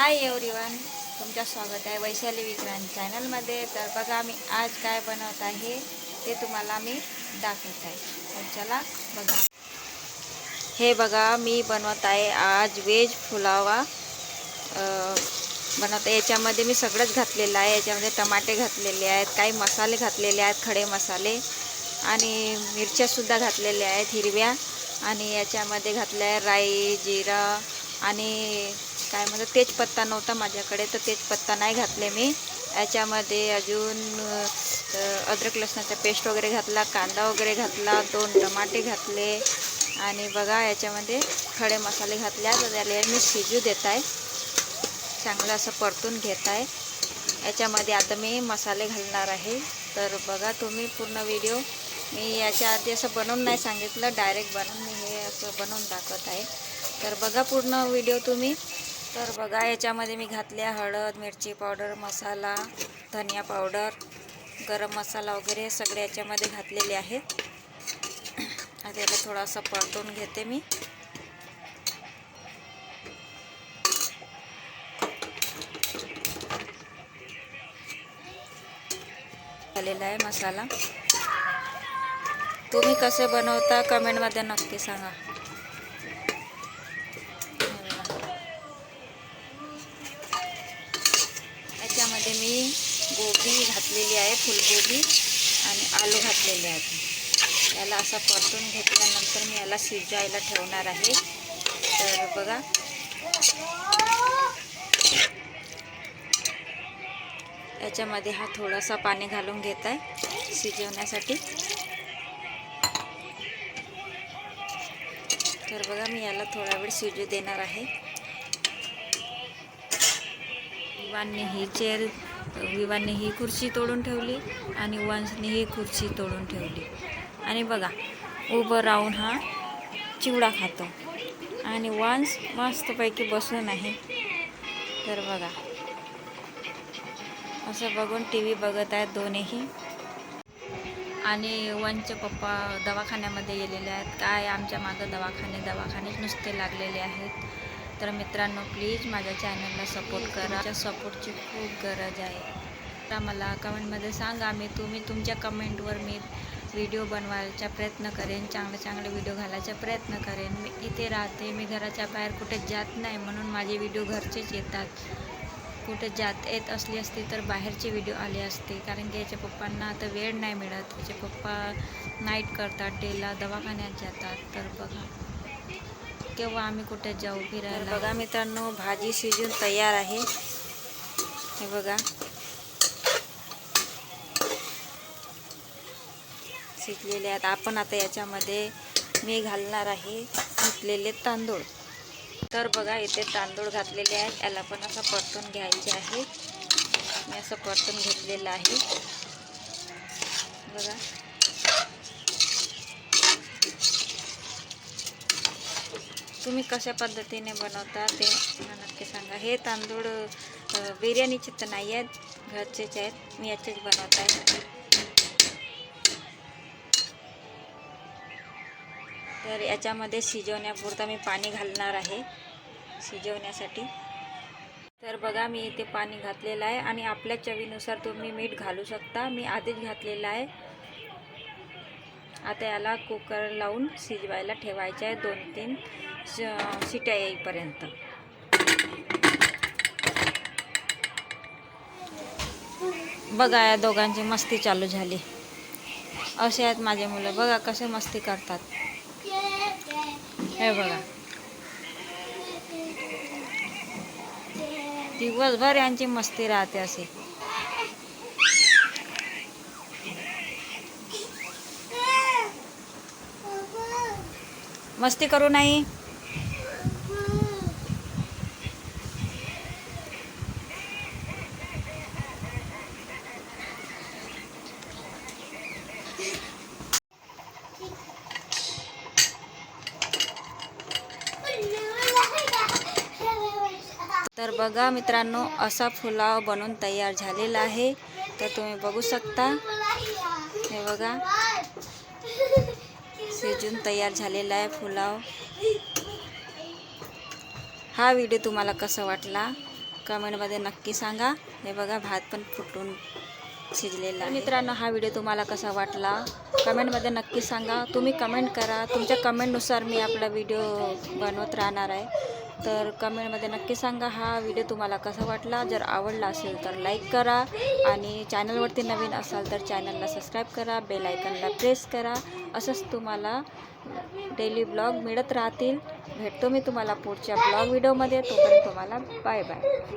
Hi everyone तुमचं स्वागत आहे वैशाली विक्रांत चॅनलमध्ये. तर बघा मी आज काय बनवत आहे ते तुम्हाला मी दाखवत आहे. तर चला बघा. हे बघा मी बनवत आहे आज वेज फुलावा बनवत आहे. याच्यामध्ये मी सगळंच घातलेलं आहे. याच्यामध्ये टमाटे घातलेले आहेत काही मसाले घातलेले आहेत खडे मसाले. आणि मिरच्यासुद्धा घातलेल्या आहेत हिरव्या. आणि याच्यामध्ये घातल्या आहे राई जिरा आणि काय म्हणजे तेजपत्ता नव्हता माझ्याकडे तर तेजपत्ता नाही घातले मी. याच्यामध्ये अजून अद्रक लसणाचा पेस्ट वगैरे घातला कांदा वगैरे घातला दोन टमाटे घातले. आणि बघा याच्यामध्ये खडे मसाले घातल्या तर त्याला मी शिजू देत आहे. चांगलं असं परतून घेत आहे. याच्यामध्ये आता मी मसाले घालणार आहे. तर बघा तुम्ही पूर्ण व्हिडिओ मी याच्या आधी असं बनवून नाही सांगितलं डायरेक्ट बनवून मी हे असं बनवून दाखवत आहे. तर बघा पूर्ण व्हिडिओ तुम्ही. तर बघा याच्यामध्ये मी घातल्या हळद मिरची पावडर मसाला धनिया पावडर गरम मसाला वगैरे सगळे याच्यामध्ये घातलेले आहेत. आता याला थोडासा परतून घेते मी. झालेला आहे मसाला. तुम्ही कसे बनवता कमेंटमध्ये नक्की सांगा याच्यामध्ये मी गोबी घातलेली आहे फुलगोबी आणि आलू घातलेले आहेत. याला असं परतून घेतल्यानंतर मी याला शिजायला ठेवणार आहे. तर बघा. याच्यामध्ये हा थोडासा पाणी घालून घेत आहे शिजवण्यासाठी. तर बघा मी याला थोडा वेळ शिजू देणार आहे. वाणी ही चेअर विवांनी ही खुर्ची तोडून ठेवली आणि वंशने ही खुर्ची तोडून ठेवली. आणि बघा उभं राहून हा चिवडा खातो. आणि वंश मस्तपैकी बसून आहे. तर बघा असं बघून टी व्ही बघत आहेत दोन्हीही. आणि वनचे पप्पा दवाखान्यामध्ये गेलेले आहेत. काय आमच्या मागं दवाखाने? दवाखानेच नुसते लागलेले आहेत. तर मित्रांनो प्लीज माझ्या चॅनलला सपोर्ट करा. सपोर्टची खूप गरज आहे. तर मला कमेंटमध्ये सांगा मी तुम्ही तुमच्या कमेंटवर मी व्हिडिओ बनवायचा प्रयत्न करेन चांगले चांगले व्हिडिओ घालायचा प्रयत्न करेन. मी इथे राहते मी घराच्या बाहेर कुठे जात नाही म्हणून माझे व्हिडिओ घरचेच येतात. कुठे जात येत असली असती तर बाहेरचे व्हिडिओ आले असते. कारण की याच्या पप्पांना आता वेळ नाही मिळत. त्याचे पप्पा नाईट करतात डेला दवाखान्यात जातात. तर बघा. केव्हा आम्ही कुठे जाऊ फिरायला? बघा मित्रांनो भाजी शिजून तयार आहे. हे बघा. शिजलेले आहेत. आपण आता याच्यामध्ये मी घालणार आहे घातलेले तांदूळ. तर बघा इथे तांदूळ घातलेले आहेत. याला पण असं परतून घ्यायचे आहे. मी असं परतून घेतलेलं आहे. बघा. तुम्ही कशा पद्धतीने बनवता ते मला नक्की सांगा. हे तांदूळ बिर्याणीचे तर नाही आहेत घरचेच आहेत. मी याचेच बनवत. आहे तर याच्यामध्ये शिजवण्यापुरता मी पाणी घालणार आहे शिजवण्यासाठी. तर बघा मी इथे पाणी घातलेलं आहे आणि आपल्या चवीनुसार तुम्ही मीठ घालू शकता. मी आधीच घातलेलं आहे. आता याला कुकर लावून शिजवायला ठेवायचं आहे दोन तीन श- शिट्या येईपर्यंत. बघा या दोघांची मस्ती चालू झाली. असे आहेत माझे मुलं. बघा कसे मस्ती करतात. हे बघा. दिवसभर यांची मस्ती राहते असे मस्ती करू नाही? तर बघा मित्रांनो असा पुलाव बनवून तयार झालेला आहे. तर तुम्ही बघू शकता. हे बघा. शिजून तयार झालेला आहे पुलाव. हा व्हिडिओ तुम्हाला कसा वाटला? कमेंटमध्ये नक्की सांगा. हे बघा भात पण फुटून शिजलेला मित्रांनो हा व्हिडिओ तुम्हाला कसा वाटला? कमेंटमध्ये नक्की सांगा. तुम्ही कमेंट करा. तुमच्या कमेंटनुसार मी आपला व्हिडिओ बनवत राहणार आहे. तर कमेंटमध्ये नक्की सांगा हा व्हिडिओ तुम्हाला कसा वाटला. जर आवडला असेल तर लाईक करा आणि चॅनलवरती नवीन असाल तर चॅनलला सबस्क्राईब करा बेल आयकनला प्रेस करा. असंच तुम्हाला डेली ब्लॉग मिळत राहतील. भेटतो मी तुम्हाला पुढच्या ब्लॉग व्हिडिओमध्ये तोपर्यंत तुम्हाला बाय बाय